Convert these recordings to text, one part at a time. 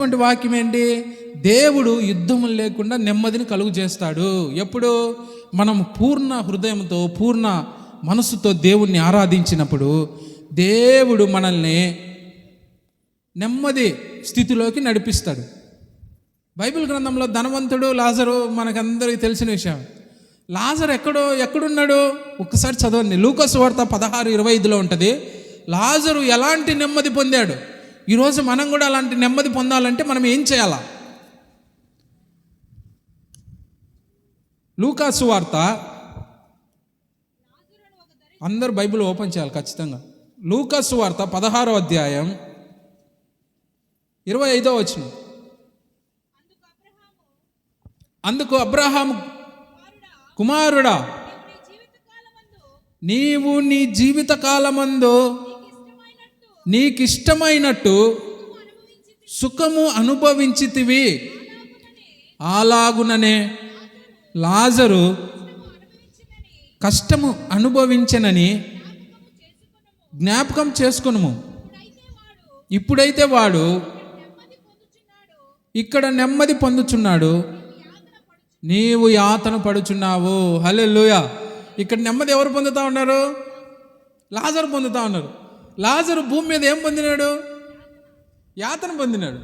అటువంటి వాక్యం ఏంటి? దేవుడు యుద్ధం లేకుండా నెమ్మదిని కలుగు చేస్తాడు. ఎప్పుడు? మనం పూర్ణ హృదయంతో పూర్ణ మనసుతో దేవుణ్ణి ఆరాధించినప్పుడు దేవుడు మనల్ని నెమ్మది స్థితిలోకి నడిపిస్తాడు. బైబిల్ గ్రంథంలో ధనవంతుడు లాజరు మనకందరికీ తెలిసిన విషయం. లాజర్ ఎక్కడో ఎక్కడున్నాడు? ఒక్కసారి చదవండి. లూకస్ వార్త పదహారు ఇరవై ఐదులో ఉంటుంది. లాజరు ఎలాంటి నెమ్మది పొందాడు? ఈరోజు మనం కూడా అలాంటి నెమ్మది పొందాలంటే మనం ఏం చేయాలా? లూకాసు వార్త అందరు బైబిల్ ఓపెన్ చేయాలి ఖచ్చితంగా. లూకాసు వార్త పదహారో అధ్యాయం ఇరవై ఐదో వచ్చిన అందుకు అబ్రహాం కుమారుడా నీవు నీ జీవిత కాలమందు నీకిష్టమైనట్టు సుఖము అనుభవించితివి. అలాగుననే లాజరు కష్టము అనుభవించనని జ్ఞాపకం చేసుకునుము. ఇప్పుడైతే వాడు ఇక్కడ నెమ్మది పొందుచున్నాడు. నీవు యాతన పడుచున్నావు. హల్లెలూయ. ఇక్కడ నెమ్మది ఎవరు పొందుతా ఉన్నారు? లాజరు పొందుతా ఉన్నారు. లాజరు భూమి మీద ఏం పొందినాడు? యాతన పొందినాడు.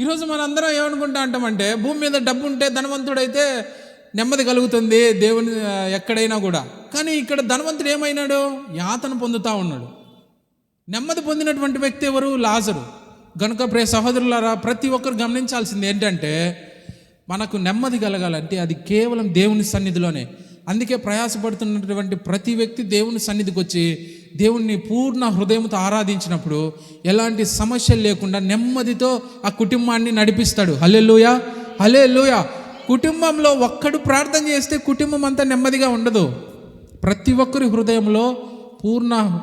ఈరోజు మనందరం ఏమనుకుంటా అంటామంటే భూమి మీద డబ్బు ఉంటే ధనవంతుడైతే నెమ్మది కలుగుతుంది దేవుని ఎక్కడైనా కూడా. కానీ ఇక్కడ ధనవంతుడు ఏమైనాడు? యాతన పొందుతా ఉన్నాడు. నెమ్మది పొందినటువంటి వ్యక్తి ఎవరు? లాజరు. గనుక ప్రే సహోదరులారా ప్రతి ఒక్కరు గమనించాల్సింది ఏంటంటే మనకు నెమ్మది కలగాలంటే అది కేవలం దేవుని సన్నిధిలోనే. అందుకే ప్రయాసపడుతున్నటువంటి ప్రతి వ్యక్తి దేవుని సన్నిధికి వచ్చి దేవుణ్ణి పూర్ణ హృదయంతో ఆరాధించినప్పుడు ఎలాంటి సమస్యలు లేకుండా నెమ్మదితో ఆ కుటుంబాన్ని నడిపిస్తాడు. హలే హలే కుటుంబంలో ఒక్కడు ప్రార్థన చేస్తే కుటుంబం అంతా నెమ్మదిగా ఉండదు. ప్రతి ఒక్కరి హృదయంలో పూర్ణ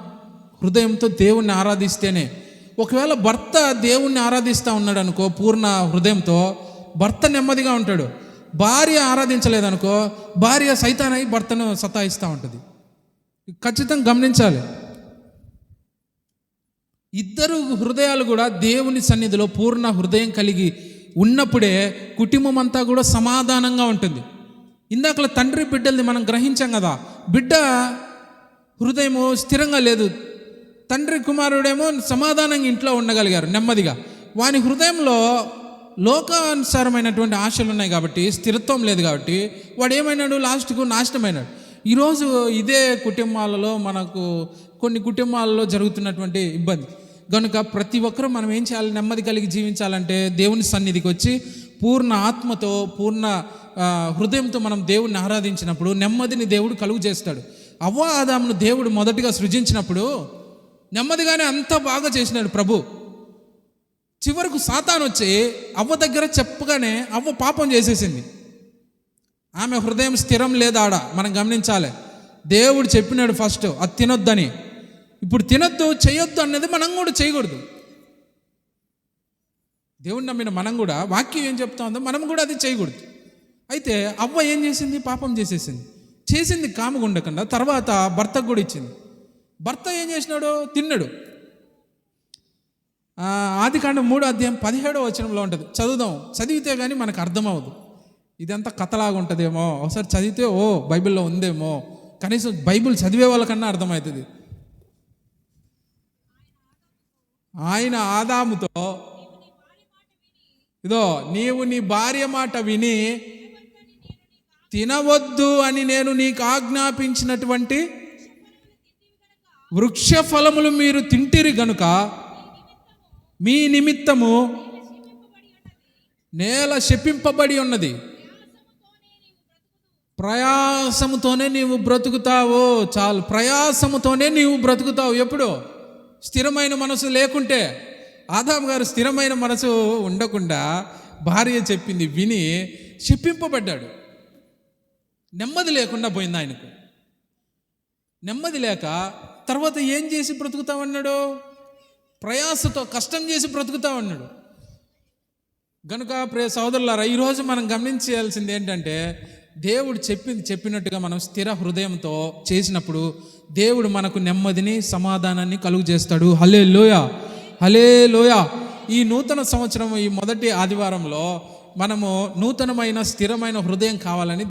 హృదయంతో దేవుణ్ణి ఆరాధిస్తేనే. ఒకవేళ భర్త దేవుణ్ణి ఆరాధిస్తూ ఉన్నాడు అనుకో పూర్ణ హృదయంతో భర్త నెమ్మదిగా ఉంటాడు. భార్య ఆరాధించలేదనుకో భార్య సైతానై భర్తను సతాయిస్తూ ఉంటుంది. ఖచ్చితంగా గమనించాలి. ఇద్దరు హృదయాలు కూడా దేవుని సన్నిధిలో పూర్ణ హృదయం కలిగి ఉన్నప్పుడే కుటుంబం అంతా కూడా సమాధానంగా ఉంటుంది. ఇందాకల తండ్రి బిడ్డల్ని మనం గ్రహించాం కదా బిడ్డ హృదయము స్థిరంగా లేదు. తండ్రి కుమారుడేమో సమాధానంగా ఇంట్లో ఉండగలిగారు నెమ్మదిగా. వాని హృదయంలో లోకానుసారమైనటువంటి ఆశలు ఉన్నాయి కాబట్టి స్థిరత్వం లేదు కాబట్టి వాడు ఏమైనాడు లాస్ట్కు నాశనమైనాడు. ఈరోజు ఇదే కుటుంబాలలో మనకు కొన్ని కుటుంబాలలో జరుగుతున్నటువంటి ఇబ్బంది. కనుక ప్రతి ఒక్కరూ మనం ఏం చేయాలి? నెమ్మది కలిగి జీవించాలంటే దేవుని సన్నిధికి వచ్చి పూర్ణ ఆత్మతో పూర్ణ హృదయంతో మనం దేవుడిని ఆరాధించినప్పుడు నెమ్మదిని దేవుడు కలుగు చేస్తాడు. అవ్వ ఆదామును దేవుడు మొదటిగా సృజించినప్పుడు నెమ్మదిగానే అంత బాగా చేసినాడు ప్రభు. చివరకు సాతాను వచ్చి అవ్వ దగ్గర చెప్పగానే అవ్వ పాపం చేసేసింది. ఆమె హృదయం స్థిరం లేదా ఆడ మనం గమనించాలి. దేవుడు చెప్పినాడు ఫస్ట్ అది తినొద్దని. ఇప్పుడు తినొద్దు చేయొద్దు అన్నది మనం కూడా చేయకూడదు. దేవుడు నమ్మిన మనం కూడా వాక్యం ఏం చెప్తా ఉందో మనం కూడా అది చేయకూడదు. అయితే అవ్వ ఏం చేసింది? పాపం చేసేసింది. చేసింది కాముగా ఉండకుండా తర్వాత భర్తకు కూడా ఇచ్చింది. భర్త ఏం చేసినాడు? తిన్నాడు. ఆది ఆదికాండం మూడో అధ్యాయం పదిహేడో వచనంలో ఉంటుంది. చదువుదాం. చదివితే కానీ మనకు అర్థమవుదు ఇదంతా కథలాగా ఉంటుందేమో. ఒకసారి చదివితే ఓ బైబిల్లో ఉందేమో. కనీసం బైబిల్ చదివే వాళ్ళకన్నా అర్థమవుతుంది. ఆయన ఆదాముతో ఇదో నీవు నీ భార్య మాట విని తినవద్దు అని నేను నీకు ఆజ్ఞాపించినటువంటి వృక్ష ఫలములు మీరు తింటిరి గనుక మీ నిమిత్తము నేల శపింపబడి ఉన్నది. ప్రయాసముతోనే నీవు బ్రతుకుతావు చాలు. ప్రయాసముతోనే నీవు బ్రతుకుతావు. ఎప్పుడు? స్థిరమైన మనసు లేకుంటే ఆదాం గారు స్థిరమైన మనసు ఉండకుండా భార్య చెప్పింది విని శిప్పింపబడ్డాడు నెమ్మది లేకుండా పోయింది ఆయనకు. నెమ్మది లేక తర్వాత ఏం చేసి బ్రతుకుతామన్నాడు ప్రయాసతో కష్టం చేసి బ్రతుకుతా ఉన్నాడు గనుక ప్రే సోదరులారా ఈరోజు మనం గమనించాల్సింది ఏంటంటే దేవుడు చెప్పింది చెప్పినట్టుగా మనం స్థిర హృదయంతో చేసినప్పుడు దేవుడు మనకు నెమ్మదిని సమాధానాన్ని కలుగు చేస్తాడు హలే లోయ హలే లోయ ఈ నూతన సంవత్సరం ఈ మొదటి ఆదివారంలో మనము నూతనమైన స్థిరమైన హృదయం కావాలని